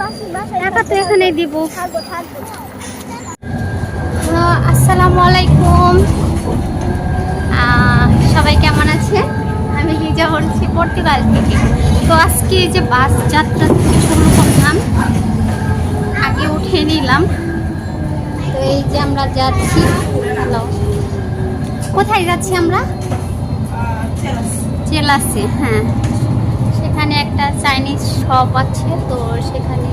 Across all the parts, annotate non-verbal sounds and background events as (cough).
টাকা তো এখানে দিব। থাকব আসসালামু আলাইকুম। সবাই কেমন আছে আমি লিজা বলছি পর্তুগাল থেকে। তো আজকে এই যে বাস যাত্রা থেকে শুরু করলাম আগে উঠে নিলাম। তো এই যে আমরা যাচ্ছি কোথায় যাচ্ছি আমরা? চেলাসে হ্যাঁ। সেখানে একটা চাইনিজ শপ আছে, তো সেখানে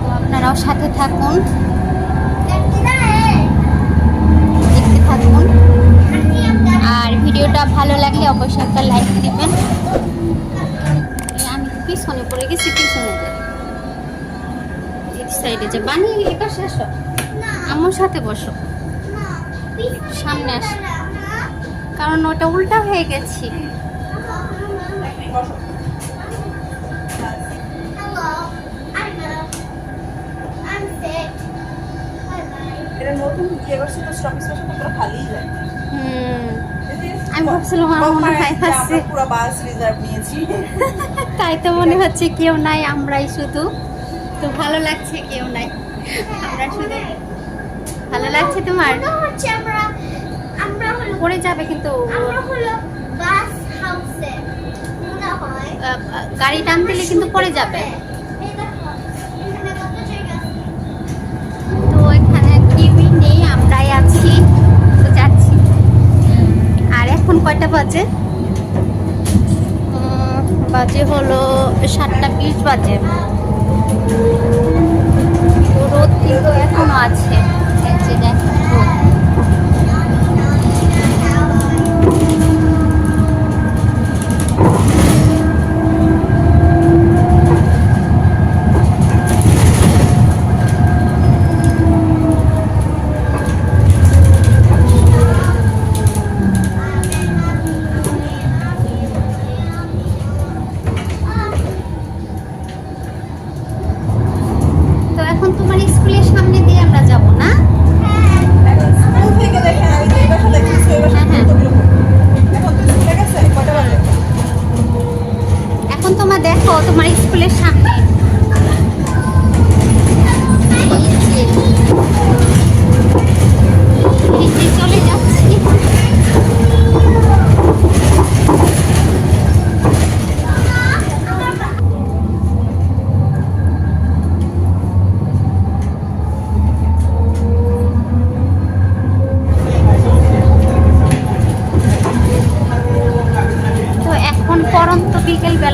তো আপনারাও সাথে থাকুন। দেখতে থাকুন। আর ভিডিওটা ভালো লাগলে অবশ্যই একটা লাইক দিবেন। আমি পিছনে পড়ে গেছি, পিছনে সাইডে যে বানিয়ে এই পাশে আসো। আমার সাথে বসো। সামনে আসো। কারণ ওটা উল্টা হয়ে গেছি। আমি ভাবছিলাম আমার মনে হয় আছে। পুরো বাস রিজার্ভ নিয়েছি। (laughs) তাই তো মনে হচ্ছে কেউ নাই আমরাই শুধু। তো ভালো লাগছে কেউ নাই। আমরা শুধু ভালো লাগছে তোমার? হচ্ছে আমরা পড়ে যাবে কিন্তু গাড়ি টান দিলে কিন্তু পড়ে যাবে। তো এখানে নেই আমরাই আছি। তো যাচ্ছি। আর এখন কয়টা বাজে? বাজে হলো সাতটা বিশ বাজে। রোদ কিন্তু এখনও আছে। দেখেন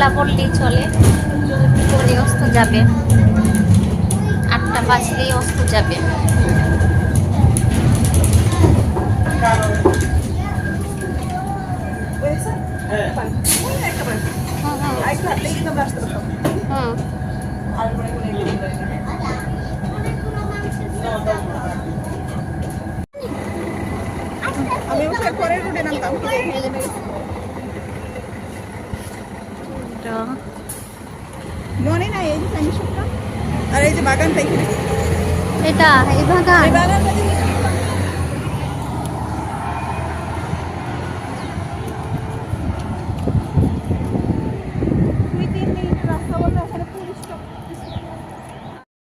বেলা বললেই চলে পরে অস্ত যাবে আটটা বাজলেই অস্ত যাবে বুঝেছে ওই একটা বাজে হুম হুম আরেকটু হাঁটলেই কিন্তু আমরা আসতে পারতাম হুম আর পরে করে এগিয়ে যাই। আমি উঠে পরের রুটে নামতাম কিন্তু এখানে নেমে গেছি। তো মনে নাই এই যে চাইনিজ শপটা আর এই যে বাগানটা এখানে এটা এই বাগান।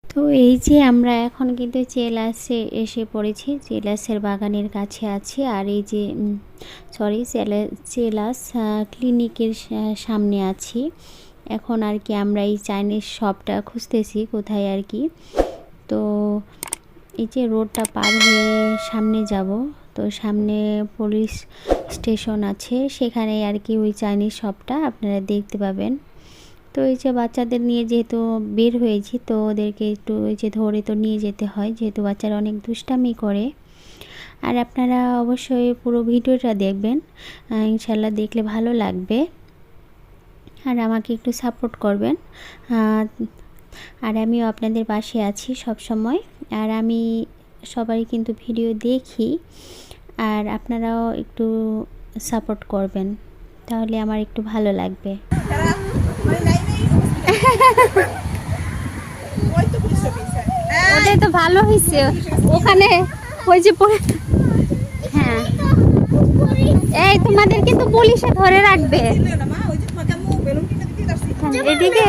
তো এই যে আমরা এখন কিন্তু চেলাসে এসে পড়েছি চেলাসের বাগানের কাছে আছি আর এই যে সরি চেলাস ক্লিনিকের সামনে আছি। এখন আর কি আমরা এই চাইনিজ শপটা খুঁজতেছি কোথায় আর কি। তো এই যে রোডটা পার হয়ে সামনে যাব, তো সামনে পুলিশ স্টেশন আছে। সেখানে আর কি ওই চাইনিজ শপটা আপনারা দেখতে পাবেন। তো এই যে বাচ্চাদের নিয়ে যেহেতু বের হয়েছি, তো ওদেরকে একটু ওই যে ধরে তো নিয়ে যেতে হয়, যেহেতু বাচ্চারা অনেক দুষ্টামি করে। আর আপনারা অবশ্যই পুরো ভিডিওটা দেখবেন ইনশাল্লাহ দেখলে ভালো লাগবে। আর আমাকে একটু সাপোর্ট করবেন। আর আমিও আপনাদের পাশে আছি সব সময় আর আমি সবারই কিন্তু ভিডিও দেখি। আর আপনারাও একটু সাপোর্ট করবেন। তাহলে আমার একটু ভালো লাগবে। হ্যাঁ ওটাই তো ভালো হয়েছে ওখানে ওই যে পড়ে হ্যাঁ। এই তোমাদের কিন্তু পুলিশে ধরে রাখবে। ছিল না মা ওই যে ফাঁকা মুখ বেলুন কিনে দিকে আসছি এদিকে।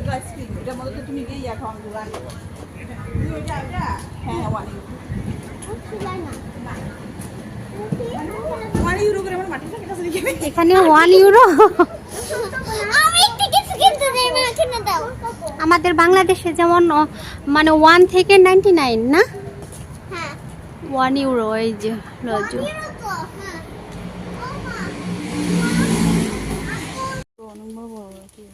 এটা আইসক্রিম এটার মধ্যে তো তুমি গিয়ে খাওয়ান তুমি ওইটা এটা হ্যাঁ ওয়ান ওয়ান ইউরো করে আমার মাটিটা কেটে লিখে এখানে ওয়ান ইউরো? আমি একটু কিছু কিনতে দেই না কিনে দাও। আমাদের বাংলাদেশে যেমন মানে ওয়ান থেকে নাইনটি নাইন না? হ্যাঁ। ওয়ান ইউরো এই যে লজু কিনো তো হ্যাঁ ও মা তো অনেক বড় বড় কি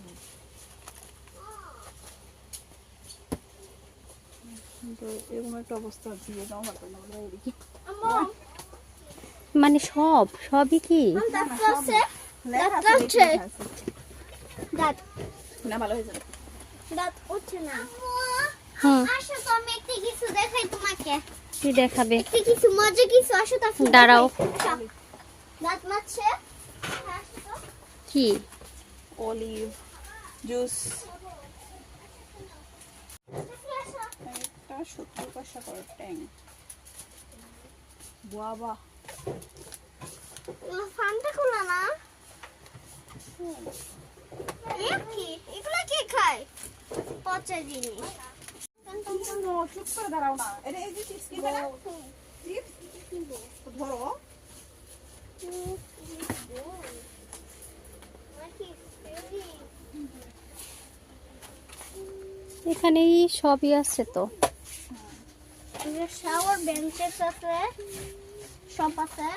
তো এরকম একটা অবস্থা দিয়ে দাও পারতাম না আমরা এদিকে। আম্মু। মানে সব সবই কি? দাঁত আছে লেখা দাঁত আছে, আছে। লেখা আছে। দাঁত। না ভালো হয়ে যাবে দাঁত উঠছে না। হুম। আসো তো আমি একটু কিছু দেখাই তোমাকে। কি দেখাবে? একটু কিছু মজা কিছু আসো তো দাঁড়াও। দাঁত হ্যাঁ। কি? Olive juice. একটা সত্তর পয়সা করে ট্যাং বাবা। ফান্টা খোলা না। এগুলো কে খায়? পচা জিনিস। চুপ করে দাঁড়াও না। এটা এই যে চিপস কিনবে চিপস ধরো। এখানেই সবই আছে তো। শাওয়ার বেঞ্চেস আছে সব আছে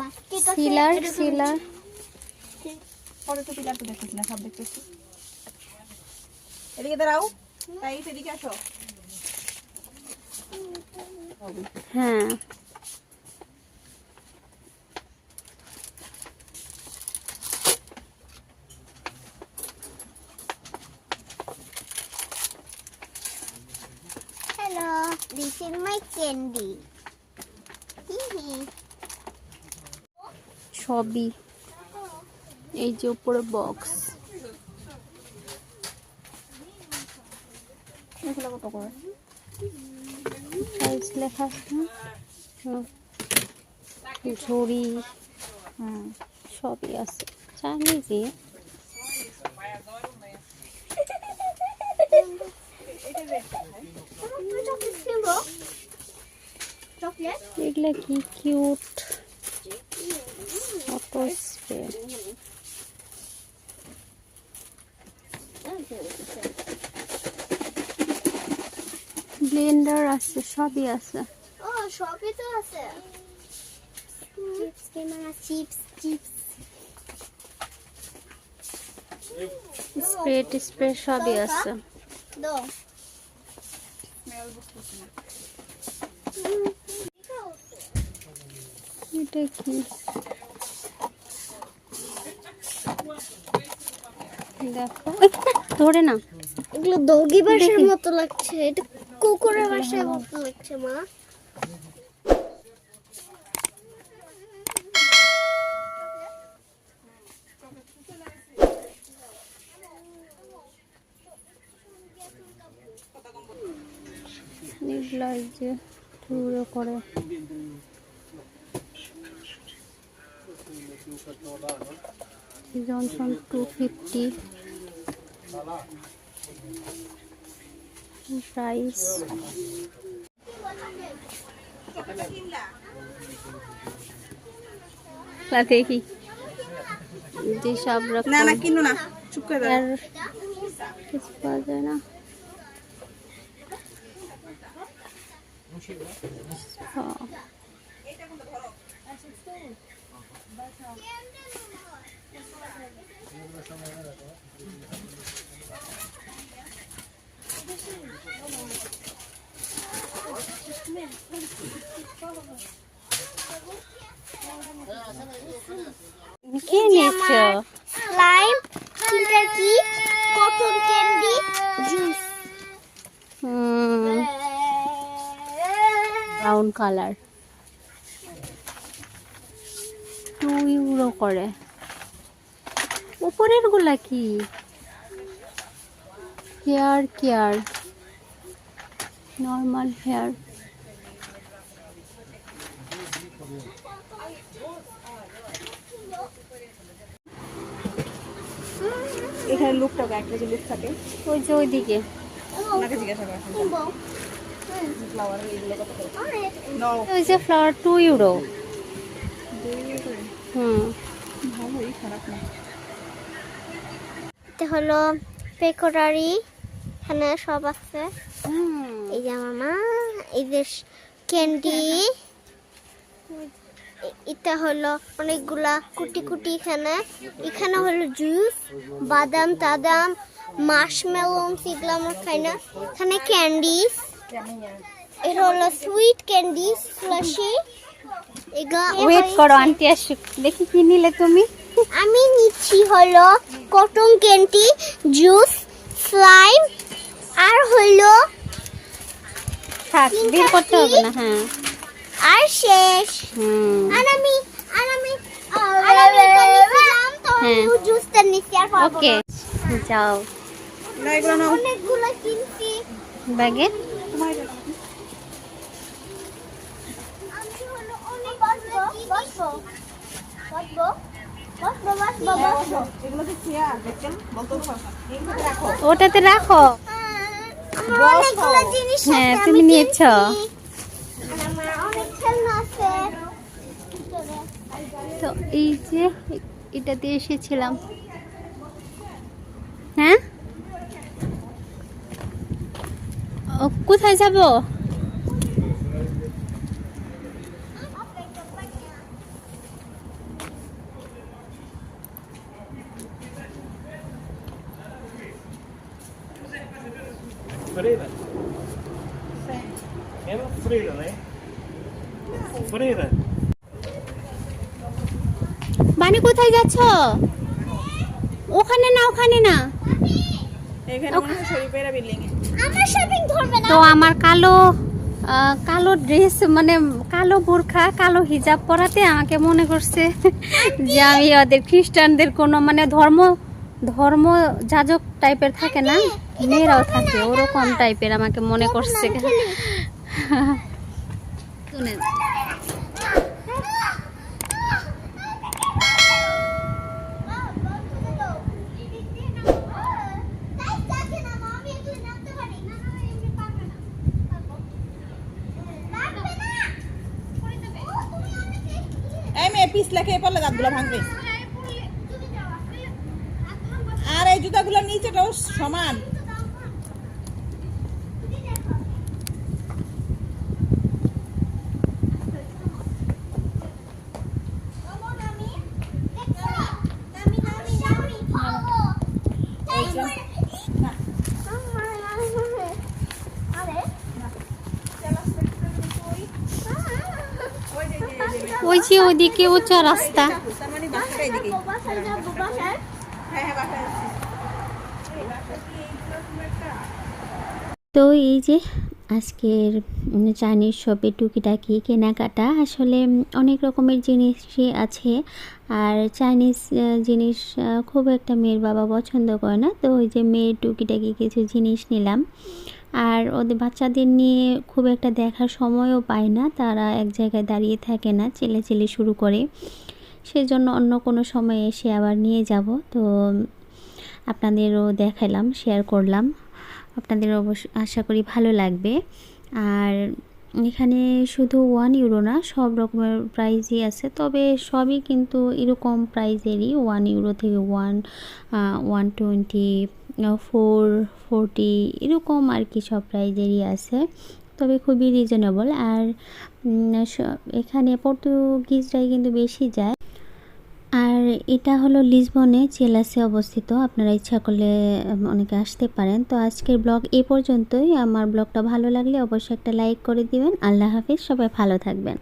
বাস্কেট আছে সিলার সিলার পরে তো পিলার তো দেখতেছি না সব দেখতেছি। এদিকে দাঁড়াও তাই এদিকে আসো। হ্যাঁ। This is my candy. সবই এই যে উপরে বক্স এগুলো কত করে প্রাইস লেখা। ঝুড়ি হুম সবই আছে চাইনিজই Chocolate? এগুলা কি কিউট অটো স্প্রে ব্লেন্ডার আছে সবই আছে। সবই তো আছে। চিপস কেনা চিপস চিপস স্প্রে সবই আছে। এটা কি? দেখো। ধরে না এগুলো দগি বাসার মতো লাগছে। এটা কুকুরের বাসার মতো লাগছে মা। এই যে করে। জনসন টু ফিফটি প্রাইস দেখি যে সব রকম। না না কিনো না। চুপ করে দাঁড়াও। কিছু পাওয়া যায় না। কি নিয়েছো? স্লাইম ফিল্টার কি? Cotton candy juice brown colour two euro করে। উপরেরগুলা কি? হেয়ার কেয়ার নর্মাল হেয়ার এখানে লুকটা একটা যে লুক থাকে। ওই যে ওইদিকে। ওনাকে জিজ্ঞাসা করা ওই যে ফ্লাওয়ার টু ইউরো হুম। ভালোই খারাপ না। এটা হলো পেকোরারি এখানে সব আছে। এই যে আমার মা এই যে ক্যান্ডি। এটা হলো অনেকগুলা কুটি কুটি এখানে। এখানে হলো জুস বাদাম টাদাম মাশমেলনস এগুলো আমরা খাই না। এখানে ক্যান্ডিস। এটা হলো সুইট ক্যান্ডিস এগুলো ওয়েট করো আন্টি আসুক। দেখি কি নিলে তুমি। আমি নিচ্ছি হলো কটন ক্যান্ডি জুস স্লাইম আর হলো থাক বের করতে হবে না হ্যাঁ। আর শেষ। হুম। আর আমি আর আমি আর আমি তো হ্যাঁ। জুসটা নিচ্ছি আর ওকে যাও। অনেকগুলো কিনছি। ব্যাগে তোমার এটা নাও। আমি হলো অনেক বসবো বসবো বসবো বসবো বসবো বসবো এগুলো কি চেয়ার দেখছেন বলতো এগুলো রাখো ওটাতে রাখো। হ্যাঁ, তুমি নিয়েছো। তো এই যে এটাতে এসেছিলাম। হ্যাঁ? কোথায় যাব? Freira. Era freira, né? Freira. বানি কোথায় যাচ্ছ ওখানে না ওখানে না এখানে শরীফেরা বিল্ডিং এ আমার শপিং ধরবে না তো আমার কালো কালো ড্রেস মানে কালো বোরখা কালো হিজাব পরাতে আমাকে মনে করছে যে আমি ওদের খ্রিস্টানদের কোনো মানে ধর্ম ধর্ম যাজক টাইপের থাকে না মেয়েরাও থাকে ওরকম টাইপের আমাকে মনে করছে। ভাঙবে। আর এই জুতাগুলোর নিচেটাও সমান। ওই যে ওইদিকে উঁচা রাস্তা। তো এই যে আজকের চাইনিজ শপে টুকিটাকি কেনাকাটা, আসলে অনেক রকমের জিনিসই আছে। আর চাইনিজ জিনিস খুব একটা মেয়ের বাবা পছন্দ করে না। তো ওই যে মেয়ের টুকিটাকি কিছু জিনিস নিলাম। আর ওদের বাচ্চাদের নিয়ে খুব একটা দেখার সময়ও পায় না। তারা এক জায়গায় দাঁড়িয়ে থাকে না চেলে শুরু করে। সেজন্য অন্য কোনো সময় এসে আবার নিয়ে যাব। তো আপনাদেরও দেখালাম শেয়ার করলাম। আপনাদের অবশ্য আশা করি ভালো লাগবে। আর এখানে শুধু ওয়ান ইউরো না, সব রকমের প্রাইজই আছে। তবে সবই কিন্তু এরকম প্রাইজেরই ওয়ান ইউরো থেকে one one twenty four forty এরকম আর কি সব প্রাইজেরই আছে। তবে খুবই রিজনেবল আর এখানে পর্তুগিজরাই কিন্তু বেশি যায়। আর এটা হলো লিসবনে, চেলাসে অবস্থিত। আপনারা ইচ্ছা করলে অনেকে আসতে পারেন। তো আজকের ব্লগ এ পর্যন্তই। আমার ব্লগটা ভালো লাগলে অবশ্যই একটা লাইক করে দিবেন। আল্লাহ হাফিজ, সবাই ভালো থাকবেন।